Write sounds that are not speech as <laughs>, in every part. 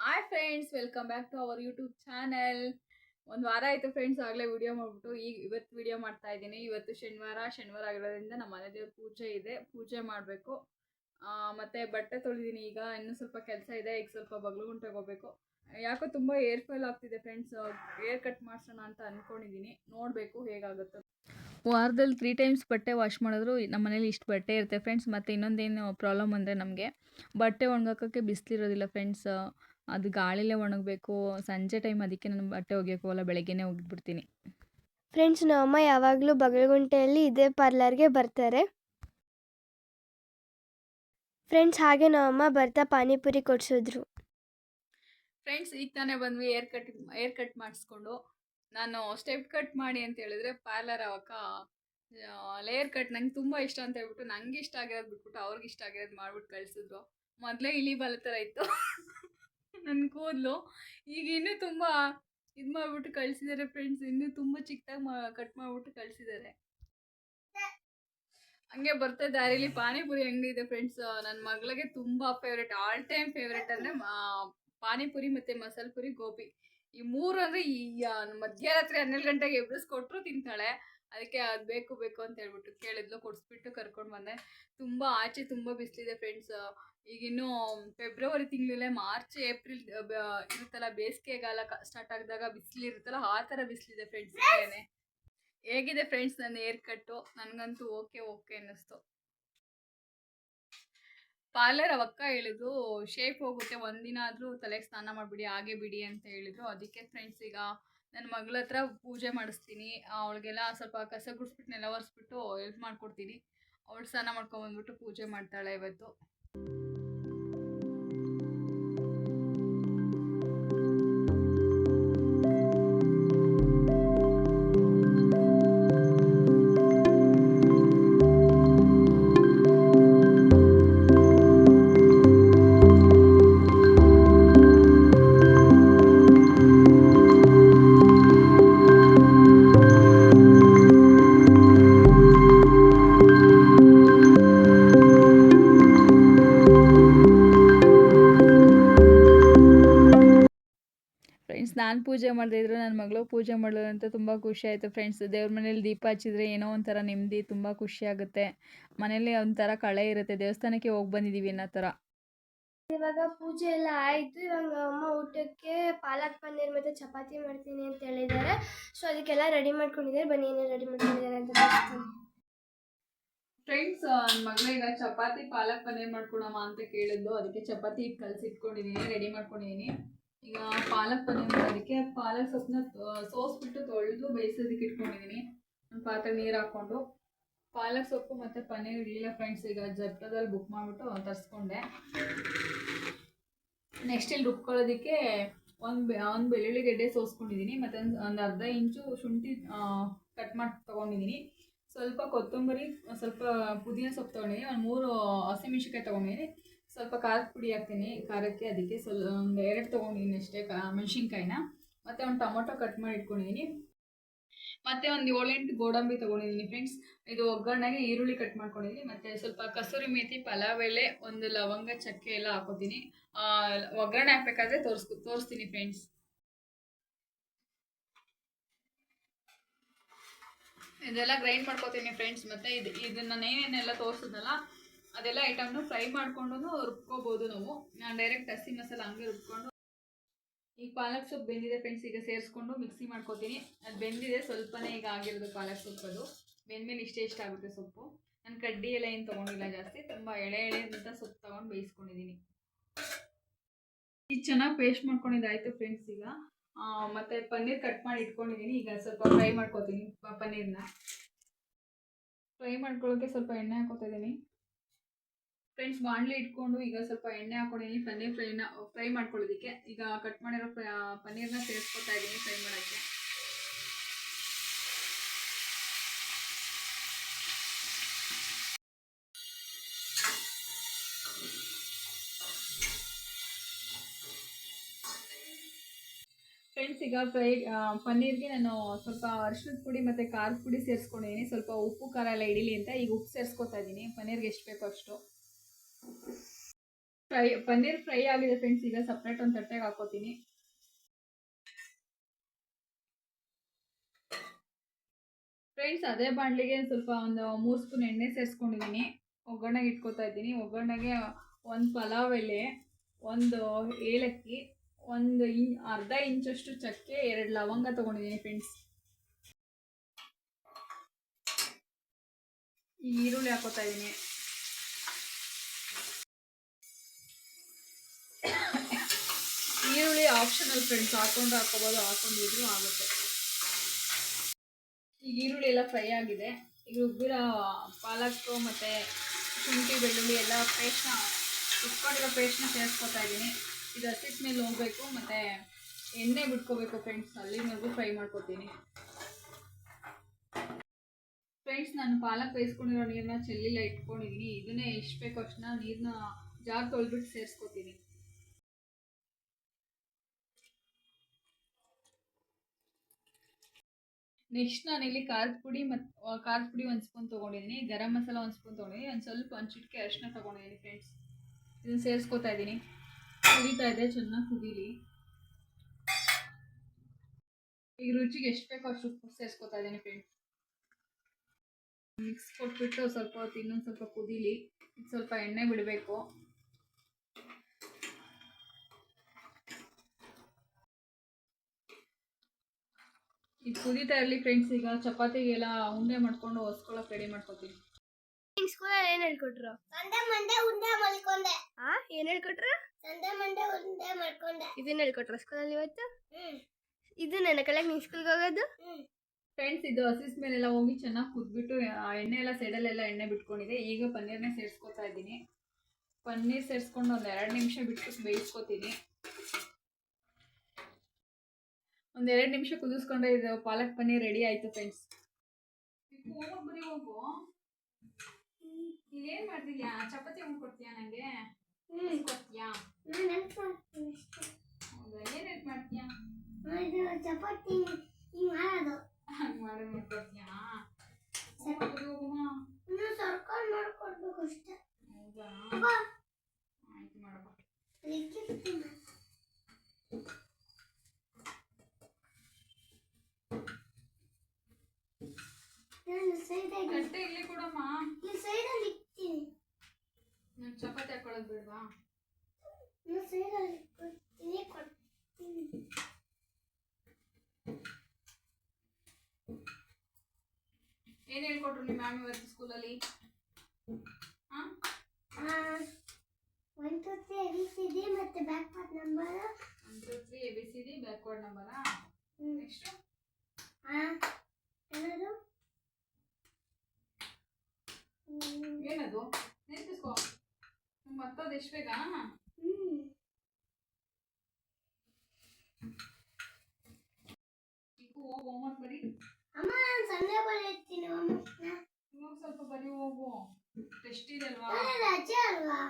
Hi friends welcome back to our YouTube channel ಒಂದು ವಾರ ಆಯಿತು ಫ್ರೆಂಡ್ಸ್ ಆಗಲೇ ವಿಡಿಯೋ ಮಾಡ್ಬಿಟ್ಟು ಈಗ ಇವತ್ತು ವಿಡಿಯೋ ಮಾಡ್ತಾ ಇದ್ದೀನಿ. ಇವತ್ತು ಶನಿವಾರ ಶನಿವಾರ ಆಗಿರೋದ್ರಿಂದ ನಮ್ಮ ಮನೆ ದೇವ್ರ ಪೂಜೆ ಇದೆ. ಪೂಜೆ ಮಾಡಬೇಕು. ಮತ್ತು ಬಟ್ಟೆ ತೊಳಿದೀನಿ ಈಗ. ಇನ್ನೂ ಸ್ವಲ್ಪ ಕೆಲಸ ಇದೆ. ಈಗ ಸ್ವಲ್ಪ ಬಗ್ಲುಗುಂಟೆಗೆ ಹೋಗಬೇಕು. ಯಾಕೋ ತುಂಬ ಏರ್ ಫಾಲ್ ಆಗ್ತಿದೆ ಫ್ರೆಂಡ್ಸ್ ಏರ್ ಕಟ್ ಮಾಡಿಸೋಣ ಅಂತ ಅಂದ್ಕೊಂಡಿದ್ದೀನಿ ನೋಡಬೇಕು ಹೇಗಾಗುತ್ತೆ ವಾರದಲ್ಲಿ ತ್ರೀ ಟೈಮ್ಸ್ ಬಟ್ಟೆ ವಾಶ್ ಮಾಡಿದ್ರು. ನಮ್ಮ ಮನೇಲಿ ಇಷ್ಟು ಬಟ್ಟೆ ಇರುತ್ತೆ ಫ್ರೆಂಡ್ಸ್ ಮತ್ತು ಇನ್ನೊಂದೇನು ಪ್ರಾಬ್ಲಮ್ ಅಂದರೆ ನಮಗೆ ಬಟ್ಟೆ ಒಣಗಾಕೋಕ್ಕೆ ಬಿಸಿಲಿರೋದಿಲ್ಲ ಫ್ರೆಂಡ್ಸ್ ಅದು ಗಾಳಿಲೇ ಒಣಗಬೇಕು. ಸಂಜೆ ಟೈಮ್ ಅದಕ್ಕೆ ನಾನು ಬಟ್ಟೆ ಒಗೆಯೋಕೆ ಹೋಗಲ್ಲ ಬೆಳಗ್ಗೆನೇ ಒಗೆದ್ಬಿಡ್ತೀನಿ. ಫ್ರೆಂಡ್ಸ್ ನಮ್ಮಮ್ಮ ಯಾವಾಗಲೂ ಬಗಲಗುಂಟೆಯಲ್ಲಿ ಇದೇ ಪಾರ್ಲರ್ಗೆ ಬರ್ತಾರೆ. ಫ್ರೆಂಡ್ಸ್ ಹಾಗೆ ನಮ್ಮಮ್ಮ ಬರ್ತಾ ಪಾನಿಪುರಿ ಕೊಡ್ಸಿದ್ರು. ಫ್ರೆಂಡ್ಸ್ ಈಗ ತಾನೇ ಬಂದ್ವಿ ಏರ್ ಕಟ್ ಏರ್ ಕಟ್ ಮಾಡಿಸ್ಕೊಂಡು. ನಾನು ಸ್ಟೆಪ್ ಕಟ್ ಮಾಡಿ ಅಂತ ಹೇಳಿದ್ರೆ ಪಾರ್ಲರ್ ಅವಕ್ಕ ಲೇಯರ್ ಕಟ್ ನಂಗೆ ತುಂಬ ಇಷ್ಟ ಅಂತ ಹೇಳ್ಬಿಟ್ಟು ನಂಗೆ ಇಷ್ಟ ಆಗಿರೋದು ಬಿಟ್ಬಿಟ್ಟು ಅವ್ರಿಗೆ ಇಷ್ಟ ಆಗಿರೋದು ಮಾಡ್ಬಿಟ್ಟು ಕಳಿಸಿದ್ರು. ಮೊದಲೇ ಇಲಿ ಬಲ ಥರ ಇತ್ತು. <laughs> ನನ್ನ ಕೂದಲು. ಈಗ ಇನ್ನೂ ತುಂಬ ಇದು ಮಾಡಿಬಿಟ್ಟು ಕಳಿಸಿದ್ದಾರೆ ಫ್ರೆಂಡ್ಸ್ ಇನ್ನೂ ತುಂಬ ಚಿಕ್ಕದಾಗಿ ಮಾ ಕಟ್ ಮಾಡಿಬಿಟ್ಟು ಕಳಿಸಿದ್ದಾರೆ ಹಂಗೆ ಬರ್ತಾ ದಾರಿಲಿ. ಪಾನಿಪುರಿ ಅಂಗಡಿ ಇದೆ ಫ್ರೆಂಡ್ಸ್ ನನ್ನ ಮಗಳಿಗೆ ತುಂಬ ಫೇವ್ರೇಟ್ ಆಲ್ ಟೈಮ್ ಫೇವ್ರೆಟ್ ಅಂದರೆ ಪಾನಿಪುರಿ ಮತ್ತು ಮಸಾಲೆ ಪುರಿ, ಗೋಬಿ. ಈ ಮೂರು ಅಂದರೆ ಈ ಮಧ್ಯರಾತ್ರಿ ಹನ್ನೆರಡು ಗಂಟೆಗೆ ಎಬ್ಬಿಸ್ಕೊಟ್ರು ತಿಂತಾಳೆ. ಅದಕ್ಕೆ ಅದು ಬೇಕು ಬೇಕು ಅಂತ ಹೇಳ್ಬಿಟ್ಟು ಕೇಳಿದ್ಲು. ಕೊಡಿಸ್ಬಿಟ್ಟು ಕರ್ಕೊಂಡು ಬಂದೆ. ತುಂಬ ಆಚೆ ತುಂಬ ಬಿಸಿಲಿದೆ ಫ್ರೆಂಡ್ಸ್ ಈಗಿನ್ನೂ ಫೆಬ್ರವರಿ ತಿಂಗಳಲ್ಲೇ ಮಾರ್ಚ್ ಏಪ್ರಿಲ್ ಇರುತ್ತಲ್ಲ ಬೇಸಿಗೆಗಾಲ ಸ್ಟಾರ್ಟ್ ಆಗಿದಾಗ ಬಿಸಿಲು ಇರುತ್ತಲ್ಲ, ಆ ಥರ ಬಿಸಿಲಿದೆ ಫ್ರೆಂಡ್ಸ್ ಇಲ್ಲೇ ಹೇಗಿದೆ ಫ್ರೆಂಡ್ಸ್ ನನ್ನ ಏರ್ ಕಟ್ಟು ನನಗಂತೂ ಓಕೆ ಓಕೆ ಅನ್ನಿಸ್ತು. ಪಾರ್ಲರ್ ಅವಕ್ಕ ಹೇಳಿದ್ರು ಶೇಪ್ ಹೋಗುತ್ತೆ, ಒಂದಿನ ಆದರೂ ತಲೆಗೆ ಸ್ನಾನ ಮಾಡಿಬಿಡಿ, ಹಾಗೆ ಬಿಡಿ ಅಂತ ಹೇಳಿದ್ರು. ಅದಕ್ಕೆ ಫ್ರೆಂಡ್ಸ್ ಈಗ ನನ್ನ ಮಗಳ ಹತ್ರ ಪೂಜೆ ಮಾಡಿಸ್ತೀನಿ. ಅವಳಿಗೆಲ್ಲ ಸ್ವಲ್ಪ ಕಸ ಗುಡಿಸ್ಬಿಟ್ಟು ನೆಲ ಒರೆಸ್ಬಿಟ್ಟು ಹೆಲ್ಪ್ ಮಾಡಿಕೊಡ್ತೀನಿ. ಅವಳು ಸ್ನಾನ ಮಾಡ್ಕೊಂಬಂದ್ಬಿಟ್ಟು ಪೂಜೆ ಮಾಡ್ತಾಳೆ ಇವತ್ತು. ಪೂಜೆ ಮಾಡದೇ ಇದ್ರು ನನ್ನ ಮಗಳು ಪೂಜೆ ಮಾಡೋದು ಅಂತ ತುಂಬ ಖುಷಿ ಆಯಿತು ಫ್ರೆಂಡ್ಸ್ ದೇವ್ರ ಮನೇಲಿ ದೀಪ ಹಚ್ಚಿದ್ರೆ ಏನೋ ಒಂಥರ ನೆಮ್ಮದಿ ತುಂಬ ಖುಷಿ ಆಗುತ್ತೆ. ಮನೇಲಿ ಒಂಥರ ಕಳೆ ಇರುತ್ತೆ. ದೇವಸ್ಥಾನಕ್ಕೆ ಹೋಗಿ ಬಂದಿದ್ದೀವಿ ಅನ್ನೋ ಥರ. ಇವಾಗ ಪೂಜೆ ಎಲ್ಲ ಆಯಿತು. ಇವಾಗ ಅಮ್ಮ ಊಟಕ್ಕೆ ಪಾಲಕ್ ಪನ್ನೀರ್ ಮತ್ತು ಚಪಾತಿ ಮಾಡ್ತೀನಿ ಅಂತ ಹೇಳಿದ್ದಾರೆ. ಸೊ ಅದಕ್ಕೆಲ್ಲ ರೆಡಿ ಮಾಡ್ಕೊಂಡಿದ್ದಾರೆ. ಬನ್ನಿ ಏನೇನು ರೆಡಿ ಮಾಡ್ಕೊಂಡಿದ್ದಾರೆ ಅಂತ ಹೇಳ್ತೀನಿ ಫ್ರೆಂಡ್ಸ್ ನನ್ನ ಮಗಳಿಗೆ ಚಪಾತಿ ಪಾಲಕ್ ಪನ್ನೀರ್ ಮಾಡ್ಕೊಳಮ್ಮ ಅಂತ ಕೇಳಿದ್ದು ಅದಕ್ಕೆ ಚಪಾತಿ ಕಲಸಿಟ್ಕೊಂಡಿದ್ದೀನಿ ರೆಡಿ ಮಾಡ್ಕೊಂಡಿದ್ದೀನಿ ಪಾಲಕ್ ಪನ್ನೀರ್ ಅದಕ್ಕೆ ಪಾಲಕ್ ಸೊಪ್ಪನ್ನ ಸೋಸ್ಬಿಟ್ಟು ತೊಳೆದು ಬೇಯಿಸೋದಕ್ಕೆ ಇಟ್ಕೊಂಡಿದ್ದೀನಿ ಒಂದು ಪಾತ್ರೆ ನೀರು ಹಾಕ್ಕೊಂಡು. ಪಾಲಕ್ ಸೊಪ್ಪು ಮತ್ತು ಪನ್ನೀರ್ ಇರಲಿಲ್ಲ ಫ್ರೆಂಡ್ಸ್ ಈಗ ಜಪ್ಟದಲ್ಲಿ ಬುಕ್ ಮಾಡಿಬಿಟ್ಟು ತರಿಸ್ಕೊಂಡೆ. ನೆಕ್ಸ್ಟ್ ಇಲ್ಲಿ ರುಬ್ಕೊಳ್ಳೋದಕ್ಕೆ ಒಂದು ಒಂದು ಬೆಳ್ಳುಳ್ಳಿ ಗೆಡ್ಡೆ ಸೋಸ್ಕೊಂಡಿದ್ದೀನಿ ಮತ್ತು ಒಂದು ಒಂದು ಅರ್ಧ ಇಂಚು ಶುಂಠಿ ಕಟ್ ಮಾಡಿ ತೊಗೊಂಡಿದ್ದೀನಿ ಸ್ವಲ್ಪ ಕೊತ್ತಂಬರಿ, ಸ್ವಲ್ಪ ಪುದೀನ ಸೊಪ್ಪು ತೊಗೊಂಡಿದ್ದೀನಿ ಒಂದು ಮೂರು ಹಸಿಮೆಣ್ಸಿಕಾಯಿ ತೊಗೊಂಡಿದ್ದೀನಿ ಸ್ವಲ್ಪ ಖಾರದ ಪುಡಿ ಹಾಕ್ತೀನಿ. ಖಾರಕ್ಕೆ ಅದಕ್ಕೆ ಸ್ವಲ್ಪ ಒಂದು ಎರಡು ತೊಗೊಂಡಿದ್ದೀನಿ ಅಷ್ಟೇ ಮೆಣಸಿನ್ಕಾಯಿನ. ಮತ್ತು ಒಂದು ಟೊಮೊಟೊ ಕಟ್ ಮಾಡಿ ಇಟ್ಕೊಂಡಿದ್ದೀನಿ ಮತ್ತು ಒಂದು ಏಳೆಂಟು ಗೋಡಂಬಿ ತೊಗೊಂಡಿದ್ದೀನಿ ಫ್ರೆಂಡ್ಸ್ ಇದು ಒಗ್ಗರಣೆಗೆ ಈರುಳ್ಳಿ ಕಟ್ ಮಾಡ್ಕೊಂಡಿದ್ದೀನಿ ಮತ್ತು ಸ್ವಲ್ಪ ಕಸೂರಿ ಮೇಥಿ ಪಲಾವ್ ಎಲೆ, ಒಂದು ಲವಂಗ, ಚಕ್ಕೆ ಎಲ್ಲ ಹಾಕೋತೀನಿ ಒಗ್ಗರಣೆ ಹಾಕ್ಬೇಕಾದ್ರೆ ತೋರಿಸ್ ತೋರಿಸ್ತೀನಿ ಫ್ರೆಂಡ್ಸ್ ಇದೆಲ್ಲ ಗ್ರೈಂಡ್ ಮಾಡ್ಕೋತೀನಿ ಫ್ರೆಂಡ್ಸ್ ಮತ್ತು ಇದು ಇದನ್ನ ಏನೇನೆಲ್ಲ ತೋರಿಸಿದ್ನಲ್ಲ ಅದೆಲ್ಲ ಐಟಮ್ನು ಫ್ರೈ ಮಾಡ್ಕೊಂಡು ರುಬ್ಕೋಬೋದು ನಾವು. ನಾನು ಡೈರೆಕ್ಟ್ ಹಸಿ ಮಸಾಲ ಹಂಗೆ ರುಬ್ಕೊಂಡು ಈಗ ಪಾಲಕ್ ಸೊಪ್ಪು ಬೆಂದಿದೆ ಫ್ರೆಂಡ್ಸ್ ಈಗ ಸೇರಿಸ್ಕೊಂಡು ಮಿಕ್ಸಿ ಮಾಡ್ಕೋತೀನಿ. ಅದು ಬೆಂದಿದೆ, ಸ್ವಲ್ಪನೇ ಈಗ ಆಗಿರೋದು ಪಾಲಕ್ ಸೊಪ್ಪು ಅದು. ಬೆಂದ್ಮೇಲೆ ಇಷ್ಟೇ ಇಷ್ಟ ಆಗುತ್ತೆ ಸೊಪ್ಪು. ನಾನು ಕಡ್ಡಿ ಎಲ್ಲ ಏನು ತೊಗೊಂಡಿಲ್ಲ ಜಾಸ್ತಿ, ತುಂಬ ಎಳೆ ಎಳೆ ಅಂತ ಸೊಪ್ಪು ತೊಗೊಂಡು ಬೇಯಿಸ್ಕೊಂಡಿದ್ದೀನಿ ಇದು ಚೆನ್ನಾಗಿ ಪೇಸ್ಟ್ ಮಾಡ್ಕೊಂಡಿದ್ದಾಯ್ತು ಫ್ರೆಂಡ್ಸ್ ಈಗ. ಮತ್ತೆ ಪನ್ನೀರ್ ಕಟ್ ಮಾಡಿ ಇಟ್ಕೊಂಡಿದ್ದೀನಿ ಈಗ ಸ್ವಲ್ಪ ಫ್ರೈ ಮಾಡ್ಕೋತೀನಿ ಪನ್ನೀರ್ನ. ಫ್ರೈ ಮಾಡ್ಕೊಳ್ಳೋಕೆ ಸ್ವಲ್ಪ ಎಣ್ಣೆ ಹಾಕೋತಾ ಇದ್ದೀನಿ. ಫ್ರೆಂಡ್ಸ್ ಬಾಣಲೆ ಇಟ್ಕೊಂಡು ಈಗ ಸ್ವಲ್ಪ ಎಣ್ಣೆ ಹಾಕೊಂಡಿದ್ದೀನಿ ಪನ್ನೀರ್ ಫ್ರೈನ ಫ್ರೈ ಮಾಡ್ಕೊಳ್ಳೋದಕ್ಕೆ. ಈಗ ಕಟ್ ಮಾಡಿರೋ ಪನ್ನೀರ್ನ ಸೇರಿಸ್ಕೊತಾ ಇದ್ದೀನಿ ಫ್ರೈ ಮಾಡೋಕ್ಕೆ. ಫ್ರೆಂಡ್ಸ್ ಈಗ ಫ್ರೈ ಪನ್ನೀರ್ಗೆ ನಾನು ಸ್ವಲ್ಪ ಅರಿಶಿನದ ಪುಡಿ ಮತ್ತು ಖಾರದ ಪುಡಿ ಸೇರಿಸ್ಕೊಂಡಿದ್ದೀನಿ. ಸ್ವಲ್ಪ ಉಪ್ಪು, ಖಾರ ಎಲ್ಲ ಹಿಡೀಲಿ ಅಂತ ಈಗ ಉಪ್ಪು ಸೇರಿಸ್ಕೊತಾ ಇದ್ದೀನಿ. ಪನ್ನೀರ್ಗೆ ಎಷ್ಟು ಬೇಕೋ ಅಷ್ಟು. ಫ್ರೈ, ಪನ್ನೀರ್ ಫ್ರೈ ಆಗಿದೆ ಫ್ರೆಂಡ್ಸ್ ಈಗ ಸಪ್ರೇಟ್ ಒಂದು ತಟ್ಟೆಗೆ ಹಾಕೋತೀನಿ. ಫ್ರೆಂಡ್ಸ್ ಅದೇ ಬಾಣಲಿಗೆ ಸ್ವಲ್ಪ ಒಂದು ಮೂರು ಸ್ಪೂನ್ ಎಣ್ಣೆ ಸೇರಿಸ್ಕೊಂಡಿದ್ದೀನಿ ಒಗ್ಗರಣೆಗೆ ಇಟ್ಕೊತಾ ಇದ್ದೀನಿ. ಒಗ್ಗರಣೆಗೆ ಒಂದು ಪಲಾವ್ ಎಲೆ, ಒಂದು ಏಲಕ್ಕಿ, ಒಂದು ಇನ್, ಅರ್ಧ ಇಂಚಷ್ಟು ಚಕ್ಕೆ, ಎರಡು ಲವಂಗ ತೊಗೊಂಡಿದ್ದೀನಿ ಫ್ರೆಂಡ್ಸ್ ಈರುಳ್ಳಿ ಹಾಕೋತಾ ಇದ್ದೀನಿ. ಈರುಳ್ಳಿ ಆಪ್ಷನಲ್ ಫ್ರೆಂಡ್ಸ್ ಹಾಕೊಂಡು ಹಾಕೋಬೋದು, ಹಾಕೊಂಡಿದ್ರು ಆಗುತ್ತೆ. ಈಗ ಈರುಳ್ಳಿ ಎಲ್ಲ ಫ್ರೈ ಆಗಿದೆ. ಈಗ ರುಬ್ಬಿರೋ ಪಾಲಕ್ಕು ಮತ್ತು ಶುಂಠಿ, ಬೆಳ್ಳುಳ್ಳಿ ಎಲ್ಲ ಪೇಸ್ಟ್ನ ರುಬ್ಕೊಂಡಿರೋ ಪೇಸ್ಟ್ನ ಸೇರಿಸ್ಕೊತಾ ಇದ್ದೀನಿ. ಇದು ಹಸಿ ಮೇಲೆ ಹೋಗಬೇಕು, ಮತ್ತು ಎಣ್ಣೆ ಬಿಟ್ಕೋಬೇಕು ಫ್ರೆಂಡ್ಸ್ ಅಲ್ಲಿವರೆಗೂ ಫ್ರೈ ಮಾಡ್ಕೊತೀನಿ. ಫ್ರೆಂಡ್ಸ್ ನಾನು ಪಾಲಕ್ ಬೇಯಿಸ್ಕೊಂಡಿರೋ ನೀರನ್ನ ಚೆಲ್ಲಿಲ್ಲ ಇಟ್ಕೊಂಡಿದ್ದೀನಿ. ಇದನ್ನೇ ಎಷ್ಟು ಬೇಕು ಅಷ್ಟನ್ನ ನೀರನ್ನ ಜಾರ್ ತೊಳೆದ್ಬಿಟ್ಟು ಸೇರಿಸ್ಕೊತೀನಿ. ನೆಕ್ಸ್ಟ್ ನಾನು ಇಲ್ಲಿ ಖಾರದ ಪುಡಿ ಮತ್ತು ಖಾರದ ಪುಡಿ ಒಂದು ಸ್ಪೂನ್ ತೊಗೊಂಡಿದ್ದೀನಿ ಗರಂ ಮಸಾಲ ಒಂದು ಸ್ಪೂನ್ ತೊಗೊಂಡಿದ್ದೀನಿ ಒಂದು ಸ್ವಲ್ಪ ಒಂದು ಚಿಟಿಕೆ ಅರಿಶಿನ ತೊಗೊಂಡಿದ್ದೀನಿ ಫ್ರೆಂಡ್ಸ್ ಇದನ್ನು ಸೇರಿಸ್ಕೊತಾ ಇದ್ದೀನಿ ಕುದೀತಾ ಇದೆ, ಚೆನ್ನಾಗಿ ಕುದೀಲಿ. ಈಗ ರುಚಿಗೆ ಎಷ್ಟು ಬೇಕೋ ಅಷ್ಟು ಉಪ್ಪು ಸೇರಿಸ್ಕೊತಾ ಇದ್ದೀನಿ ಫ್ರೆಂಡ್ಸ್ ಮಿಕ್ಸ್ ಕೊಟ್ಬಿಟ್ಟು ಸ್ವಲ್ಪ ಹೊತ್ತು ಇನ್ನೊಂದು ಸ್ವಲ್ಪ ಕುದೀಲಿ ಸ್ವಲ್ಪ ಎಣ್ಣೆ ಬಿಡಬೇಕು. ಇದು ಕುದೀತಾ ಇರಲಿ ಫ್ರೆಂಡ್ಸ್ ಈಗ ಚಪಾತಿಗೆಲ್ಲ ಉಂಡೆ ಮಾಡ್ಕೊಂಡು ಹೊಸ್ಕೊಳ್ಳೋಕೆ ರೆಡಿ ಮಾಡ್ಕೊತೀನಿ. ಸ್ಕೂಲಲ್ಲಿ ಏನ್ ಹೇಳ್ಕೊಟ್ರು? ಸಂಡೆ ಮಂಡೆ ಉಂಡೆ ಮಲ್ಕೊಂಡೆ ಆ ಏನ್ ಹೇಳ್ಕೊಟ್ರು? ಸಂಡೆ ಮಂಡೆ ಉಂಡೆ ಮಾಡ್ಕೊಂಡೆ. ಇದನ್ನ ಹೇಳ್ಕೊಟ್ರ ಸ್ಕೂಲಲ್ಲಿ ಇವತ್ತು? ಇದು ನನ್ನ ಕಲೆಕ್ ನಿಮ್ ಸ್ಕೂಲ್ಗೆ ಹೋಗೋದು? ಫ್ರೆಂಡ್ಸ್ ಇದು ಹಸಿಸ್ ಮೇಲೆಲ್ಲ ಹೋಗಿ ಚೆನ್ನಾಗಿ ಕುದ್ಬಿಟ್ಟು ಆ ಎಣ್ಣೆ ಎಲ್ಲ ಸೈಡಲ್ಲೆಲ್ಲ ಎಣ್ಣೆ ಬಿಟ್ಕೊಂಡಿದೆ. ಈಗ ಪನ್ನೀರ್ನೇ ಸೇರಿಸ್ಕೊತಾ ಇದ್ದೀನಿ. ಪನ್ನೀರ್ ಸೇರಿಸ್ಕೊಂಡು ಒಂದು ಎರಡು ನಿಮಿಷ ಬಿಟ್ಟು ಬೇಯಿಸ್ಕೊತೀನಿ. ಒಂದು ಎರಡು ನಿಮಿಷ ಕುದಿಸ್ಕೊಂಡ್ರೆ ಇದು ಪಾಲಕ್ ಪನ್ನೀರ್ ರೆಡಿ ಆಯ್ತು ಫ್ರೆಂಡ್ಸ್ ಹೋಗೋ ಬರೀ ಹೋಗು. ಇಲ್ಲೇನು ಮಾಡ್ತಿದ್ಯಾ? ಚಪಾತಿ ಕೊಡ್ತೀಯಾ ನನಗೆ ಕೊಡ್ತೀಯಾ ನಾನು ನೆನ್ಸ್ಕೊಂತೀನಿ ಮಾಡ್ತೀನಿ ಹೌದಾ? ಏನ್ ಹೆಲ್ಪ್ ಮಾಡ್ತೀಯಾ? ಇದು ಚಪಾತಿ ಹಿಂಗ್ ಮಾಡೋದು. ಹಂಗೆ ಮಾಡಿ ಮಾಡ್ಕೊಡ್ತೀಯಾ ಹೋಗೋ ಇನ್ನು ಸರ್ಕೊಂಡು ಮಾಡ್ಕೊಡ್ಬೇಕು ಅಷ್ಟೇ. ಹೌದಾ? ಆಯ್ತು ಮಾಡಪ್ಪ. ಸೈಡಾಗಿ ಇಲ್ಲಿ ಕೊಡಮ್ಮ. ಈ ಸೈಡಲ್ಲಿ ಇಕ್ತೀನಿ. ನಾನು ಚಪಾತಿ ಹಾಕೊಳ್ಳೋದು ಬೇಡವಾ? ನಾನು ಸೈಡಲ್ಲಿ ಇಕ್ಕೊಡ್ತೀನಿ ಕೊಡ್ತೀನಿ ಏನು ಹೇಳ್ಕೊಟ್ರು ನಿಮ್ಮ ಮ್ಯಾಮ್ ಇವತ್ತು ಸ್ಕೂಲಲ್ಲಿ ಹಾಂ ಒನ್ ಟು ತ್ರೀ ಎಬಿಸಿಡಿ ಮತ್ತೆ back part number one two three A B C D backward ನಂಬರಾ next ಏನದು ಏನದು? ನೆನಪಿಸ್ಕೋ. ಮತ್ತದು ಎಷ್ಟು ಬೇಗ ಹೋಮ್ವರ್ಕ್ ಬರೀ. ಅಮ್ಮ ನಾನು ಬರೀತೀನಿ ಇವಾಗ ಸ್ವಲ್ಪ ಬರೀ ಹೋಗು. ಟೆಸ್ಟ್ ಇದೆ ಅಲ್ವಾ? ರಜೆ ಅಲ್ವಾ?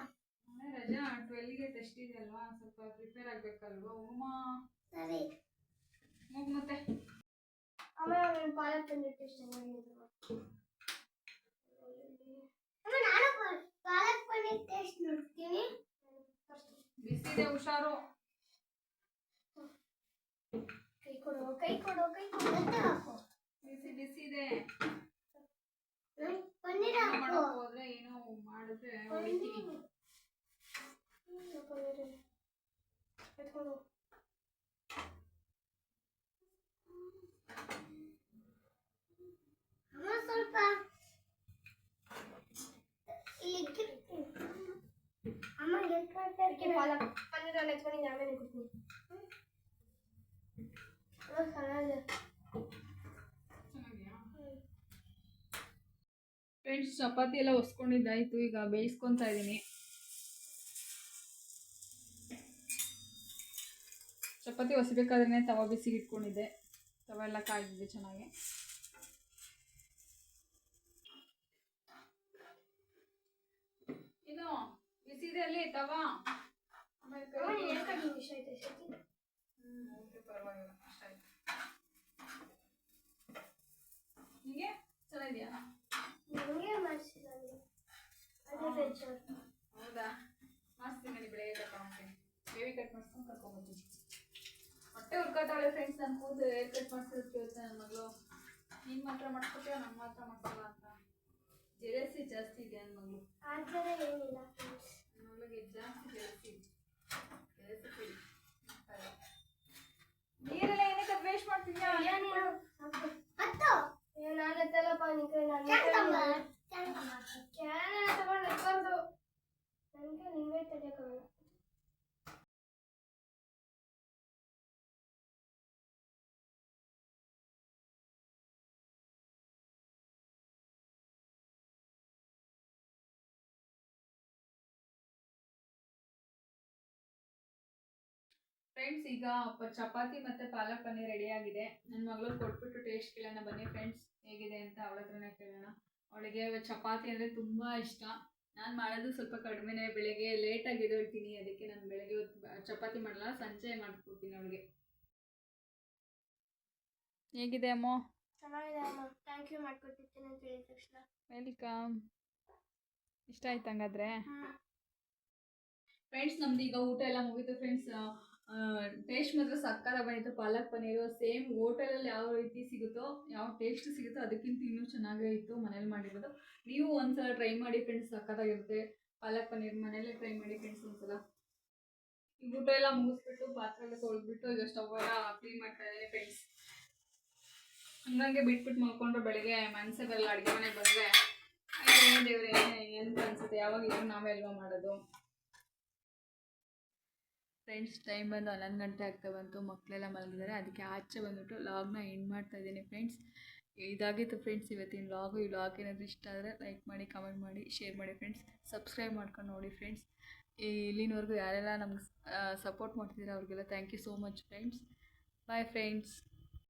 ನಾಳೆ ರಜಾ ಟ್ವೆಲ್ಗೆ ಟೆಸ್ಟ್ ಇದೆ ಅಲ್ವಾ? ಸ್ವಲ್ಪ ಪ್ರಿಪೇರ್ ಆಗ್ಬೇಕಲ್ವಾ? ಹೋಮ ಸರಿ. ಹೋಗು ಮತ್ತೆ. ಅಮ್ಮ ನಾನು ಪಾಲಕ್ ಮಾಡಿದ್ರು ಅಮ್ಮ ನಾನು ಪಾ- ಪಾಲಕ್ ಪನ್ನೀರ್ ಟೇಸ್ಟ್ ನೋಡ್ತೀನಿ ಬಿಸಿದೆ ಹುಷಾರು. ಕೈ ಕೊಡು ಕೈ ಕೊಡು ಕೈ ಕೊಡು ಬಿಸಿ ಬಿಸಿ ಇದೆ. ಪನ್ನೀರ್ ಏನೋ ಹಾಕು. ಮಾಡಕ್ ಹೋದ್ರೆ ಏನೋ ಮಾಡಿದ್ರೆ ಎತ್ಕೊಂಡು ಅಮ್ಮ ಸ್ವಲ್ಪ ಇಲ್ಲಿ ಇಕ್ಕಿರ್ತೀನಿ. ಅಮ್ಮ ಫ್ರೆಂಡ್ಸ್ ಚಪಾತಿ ಎಲ್ಲ ಒಸ್ಕೊಂಡಿದ್ದಾಯ್ತು ಈಗ ಬೇಯಿಸ್ಕೊತಾ ಇದ್ದೀನಿ. ಚಪಾತಿ ಹೊಸಬೇಕಾದ್ರೆ ತವ ಬಿಸಿಗೆ ಇಟ್ಕೊಂಡಿದ್ದೆ. ತವ ಎಲ್ಲ ಕಾಯ್ದಿದೆ ಚೆನ್ನಾಗಿ. ಇದು ಬಿಸಿದೆ ಅಲ್ಲಿ ತವ. ಹೀಗೆ ಚೆನ್ನಾಗಿದೆಯಾ ಹೌದಾ ಮಾಡ್ತೀನಿ ಕಟ್ ಮಾಡ್ಸ್ಕೊಂಡು ಹೊಟ್ಟೆ ಹುರ್ಕೋತಾಳೆ ಫ್ರೆಂಡ್ಸ್ ನಾನು ಕೂದಲು ಹೇರ್ ಕಟ್ ಮಾಡ್ಸಿರೋದು ಇವತ್ತು ನನ್ನ ಮಗಳು ನೀನು ಮಾತ್ರ ಮಾಡ್ಕೊತೀಯ ನಮ್ಮ ಮಾತ್ರ ಅಂತ ಜೆರಸಿ ಜಾಸ್ತಿ ಇದೆ ನನ್ನ ಮಗಳು ಆ ಥರ ಏನಿಲ್ಲ ಫ್ರೆಂಡ್ಸ್ ನನ್ನ ಮಗಳಿಗೆ ಜಾಸ್ತಿ ಜೆರಸಿ ಜೆರಸಿ ಕುಡಿ ನೀರೆಲ್ಲ ಏನಕ್ಕೆ ವೇಸ್ಟ್ ಮಾಡ್ತಿದ್ಯಾ ಏನಿಲ್ಲ ಹತ್ತು ನಾನು ಎತ್ತಲ್ಲಪ್ಪ ನಿಂಗೆ ನಾನು ಚಂದಮ್ಮ ಚಂದಮ್ಮ ಕ್ಯಾನ್ ತಗೊಂಡು ಎತ್ಬಾರ್ದು ನನಗೆ ನಿಂಗೆ ತಡೆಯೋಕ್ಕಾಗಲ್ಲ ಫ್ರೆಂಡ್ಸ್ ಈಗ ಚಪಾತಿ ಮತ್ತೆ ಪಾಲಕ್ ಪನ್ನೀರ್ ರೆಡಿ ಆಗಿದೆ. ನನ್ನ ಮಗಳು ಕೊಟ್ಬಿಟ್ಟು ಟೇಸ್ಟ್ ಕೇಳೋಣ ಬನ್ನಿ. ಫ್ರೆಂಡ್ಸ್ ಹೇಗಿದೆ ಅಂತ ಅವಳ ಹತ್ರನೇ ಕೇಳೋಣ. ಅವಳಿಗೆ ಚಪಾತಿ ಅಂದ್ರೆ ತುಂಬಾ ಇಷ್ಟ. ನಾನು ಮಾಡೋದು ಸ್ವಲ್ಪ ಕಡಿಮೆನೇ. ಬೆಳಗ್ಗೆ ಆಗಿ ಎದ್ದೇಳ್ತೀನಿ. ಅದಕ್ಕೆ ನಾನು ಬೆಳಗ್ಗೆ ಚಪಾತಿ ಮಾಡಲ್ಲ ಸಂಜೆ ಮಾಡ್ಕೊಡ್ತೀನಿ ಅವಳಿಗೆ. ಹೇಗಿದೆ ಅಮ್ಮ? ಚೆನ್ನಾಗಿದೆ ಅಮ್ಮ. ಥ್ಯಾಂಕ್ ಯು ಮಾಡ್ಕೊಟ್ಟಿದ್ದಕ್ಕೆ ಅಂತ ಹೇಳಿದ ತಕ್ಷಣ. ವೆಲ್ಕಮ್ ಇಷ್ಟ ಆಯ್ತು ಹಂಗಾದ್ರೆ ಫ್ರೆಂಡ್ಸ್ ನಮ್ದು ಈಗ ಊಟ ಎಲ್ಲ ಮುಗೀತು. ಫ್ರೆಂಡ್ಸ್ ಟೇಸ್ಟ್ ಮಾತ್ರ ಸಕ್ಕರ ಬಂದಿತ್ತು. ಪಾಲಕ್ ಪನ್ನೀರು ಸೇಮ್ ಹೋಟೆಲಲ್ಲಿ ಯಾವ ರೀತಿ ಸಿಗುತ್ತೋ, ಯಾವ ಟೇಸ್ಟ್ ಸಿಗುತ್ತೋ ಅದಕ್ಕಿಂತ ಇನ್ನೂ ಚೆನ್ನಾಗೇ ಇತ್ತು ಮನೇಲಿ ಮಾಡಿರೋದು. ನೀವು ಒಂದ್ಸಲ ಟ್ರೈ ಮಾಡಿ ಫ್ರೆಂಡ್ಸ್ ಸಕ್ಕತ್ತಾಗಿರುತ್ತೆ. ಪಾಲಕ್ ಪನ್ನೀರ್ ಮನೇಲೆ ಟ್ರೈ ಮಾಡಿ ಫ್ರೆಂಡ್ಸ್ ಒಂದ್ಸಲ. ಊಟ ಎಲ್ಲ ಮುಗಿಸ್ಬಿಟ್ಟು ಪಾತ್ರೆ ಎಲ್ಲ ತೊಳೆದ್ಬಿಟ್ಟು ಈಗ ಸ್ಟವ್ ಕ್ಲೀನ್ ಮಾಡ್ತಾ ಇದ್ದೀನಿ ಫ್ರೆಂಡ್ಸ್ ಹಂಗಂಗೆ ಬಿಟ್ಬಿಟ್ಟು ಮಲ್ಕೊಂಡ್ರೆ ಬೆಳಿಗ್ಗೆ ಮನಸ್ಸೆ ಬರಲ್ಲ ಅಡುಗೆ ಮನೆಗೆ ಬಂದರೆ ದೇವ್ರೆ ಎಂತ ಅನ್ಸುತ್ತೆ? ಯಾವಾಗ ಇದ್ರು ನಾವೇ ಅಲ್ವಾ ಮಾಡೋದು? ಫ್ರೆಂಡ್ಸ್ ಟೈಮ್ ಬಂದು ಹನ್ನೊಂದು ಗಂಟೆ ಆಗ್ತಾ ಬಂತು ಮಕ್ಕಳೆಲ್ಲ ಮಲಗಿದ್ದಾರೆ. ಅದಕ್ಕೆ ಆಚೆ ಬಂದುಬಿಟ್ಟು ಲಾಗ್ನ ಎಂಡ್ ಮಾಡ್ತಾ ಇದ್ದೀನಿ ಫ್ರೆಂಡ್ಸ್ ಇದಾಗಿತ್ತು ಫ್ರೆಂಡ್ಸ್ ಇವತ್ತಿನ ಲಾಗು ಈ ಲಾಗ್ ಏನಾದರೂ ಇಷ್ಟ ಆದರೆ ಲೈಕ್ ಮಾಡಿ ಕಮೆಂಟ್ ಮಾಡಿ ಶೇರ್ ಮಾಡಿ ಫ್ರೆಂಡ್ಸ್ ಸಬ್ಸ್ಕ್ರೈಬ್ ಮಾಡ್ಕೊಂಡು ನೋಡಿ ಫ್ರೆಂಡ್ಸ್ ಇಲ್ಲಿನವರೆಗೂ ಯಾರೆಲ್ಲ ನಮ್ಗೆ ಸಪೋರ್ಟ್ ಮಾಡ್ತಿದ್ದೀರಾ ಅವ್ರಿಗೆಲ್ಲ thank you so much friends bye friends